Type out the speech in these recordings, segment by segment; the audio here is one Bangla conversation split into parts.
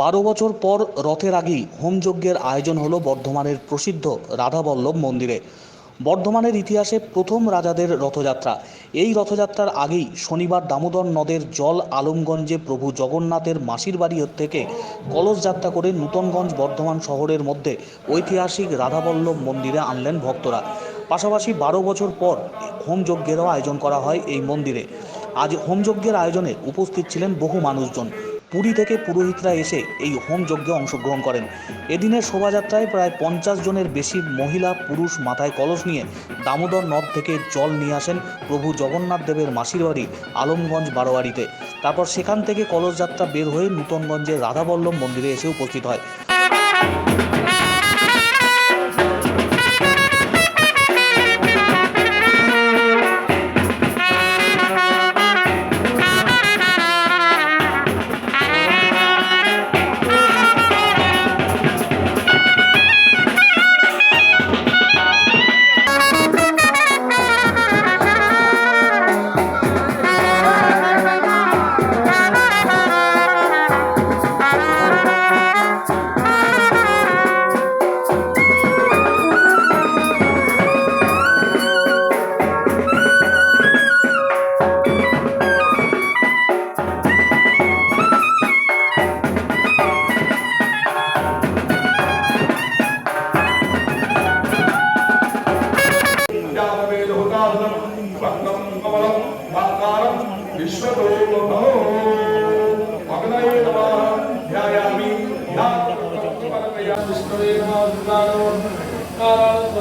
বারো বছর পর রথের আগেই হোমযজ্ঞের আয়োজন হলো বর্ধমানের প্রসিদ্ধ রাধাবল্লভ মন্দিরে। বর্ধমানের ইতিহাসে প্রথম রাজাদের রথযাত্রা। এই রথযাত্রার আগেই শনিবার দামোদর নদের জল আলমগঞ্জে প্রভু জগন্নাথের মাসির বাড়ি থেকে কলস যাত্রা করে নূতনগঞ্জ বর্ধমান শহরের মধ্যে ঐতিহাসিক রাধাবল্লভ মন্দিরে আনলেন ভক্তরা। পাশাপাশি বারো বছর পর হোমযজ্ঞেরও আয়োজন করা হয় এই মন্দিরে। আজ হোমযজ্ঞের আয়োজনে উপস্থিত ছিলেন বহু মানুষজন। পুরী থেকে পুরোহিতরা এসে এই হোম যজ্ঞে অংশগ্রহণ করেন। এদিনের শোভাযাত্রায় প্রায় পঞ্চাশ জনের বেশি মহিলা, পুরুষ মাথায় কলস নিয়ে দামোদর নদ থেকে জল নিয়ে আসেন প্রভু জগন্নাথ দেবের মাসির বাড়ি, আলমগঞ্জ, বারোয়ারিতে। তারপর সেখান থেকে কলস যাত্রা বের হয়ে নূতনগঞ্জের রাধাবল্লভ মন্দিরে এসে উপস্থিত হয়।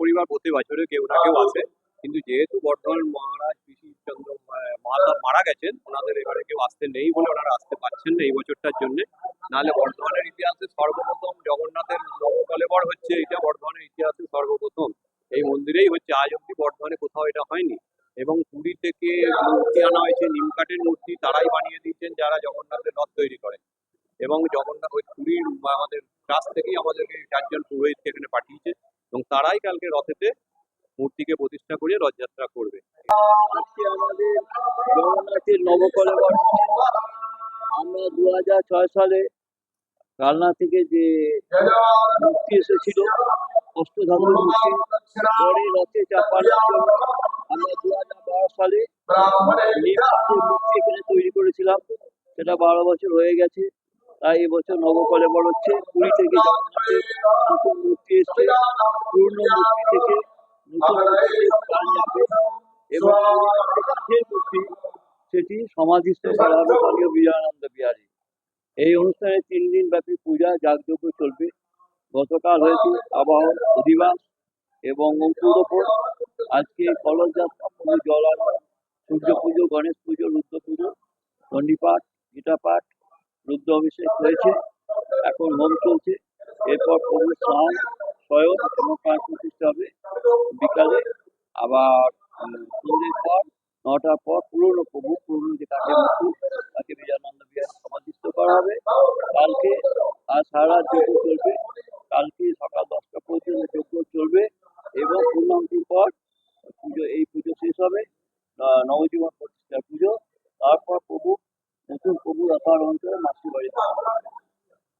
পরিবার প্রতি বছরে কেউ না কেউ আসে কিন্তু যেহেতু বর্ধমান মহারাজ পিসিচন্দ্র মাতা মারা গেছেন, ওনাদের এবারে কেউ আসতে নেই বলে ওনারা আসতে পারছেন না এই বছরটার জন্য। নাহলে বর্ধমানের ইতিহাসে সর্বপ্রথম জগন্নাথের নবকলেবর হচ্ছে এটা বর্ধমানের ইতিহাসে সর্বপ্রথম। এই মন্দিরেই হচ্ছে আজ অব্দি বর্ধমানে কোথাও এটা হয়নি। এবং পুরী থেকে মূর্তি আনা হয়েছে, নিমকাঠের মূর্তি তারাই বানিয়ে দিয়েছেন যারা জগন্নাথের রথ তৈরি করে। এবং জগন্নাথ ওই পুরীর, আমাদের কাছ থেকেই আমাদেরকে চারজন পুরোহিতকে এখানে পাঠিয়েছে। এবং তারাই কালকে রথেতে মূর্তিকে প্রতিষ্ঠা করে রথযাত্রা করবে। আমাদের জগন্নাথের নবকলেবর আমরা দু হাজার ছয় সালে কালনা থেকে যে মূর্তি এসেছিল, অষ্টধাতুর মূর্তি, পরে রথে চাপানোর জন্য আমরা দু হাজার বারো সালে মূর্তি এখানে তৈরি করেছিলাম। সেটা বারো বছর হয়ে গেছে, তাই এবছর নবকলে নবকলেবর হচ্ছে। পুরী থেকে জগন্নাথের মূর্তি এসছে পুরনো মূর্তি থেকে এবং যে মূর্তি সেটি সমাধিস্থ বিজয়ানন্দ বিহারী। এই অনুষ্ঠানে তিন দিন ব্যাপী পূজা, যাগযজ্ঞ চলবে। গতকাল হয়েছে আবাহন অধিবাস এবং আজকে কলস যাত্রা পুজো জলানো সূর্য পুজো, গণেশ পুজো, রুদ্র পুজো, চণ্ডীপাঠ, গীতাপাঠ, রুদ্র অভিষেক হয়েছে। এখন হোম চলছে। এরপর প্রভু স্নান শয়ন এবং প্রাণ প্রতিষ্ঠা হবে। বিকালে আবার সন্ধ্যের পর, নটার পর পুরনো প্রভু পুরনো যে কাঠের মূর্তি তাকে বিজয়ানন্দ বিহার সমাধিস্থ করা হবে। কালকে আর সারা যজ্ঞ চলবে। কালকে সকাল দশটা পর্যন্ত যজ্ঞ চলবে এবং পূর্ণাঙ্গির পর পুজো, এই পুজো শেষ হবে। নবজীবন প্রতিষ্ঠা পুজো তারপর প্রভু নতুন প্রভু রথার অঞ্চলে মাসির বাড়িতে আসবে।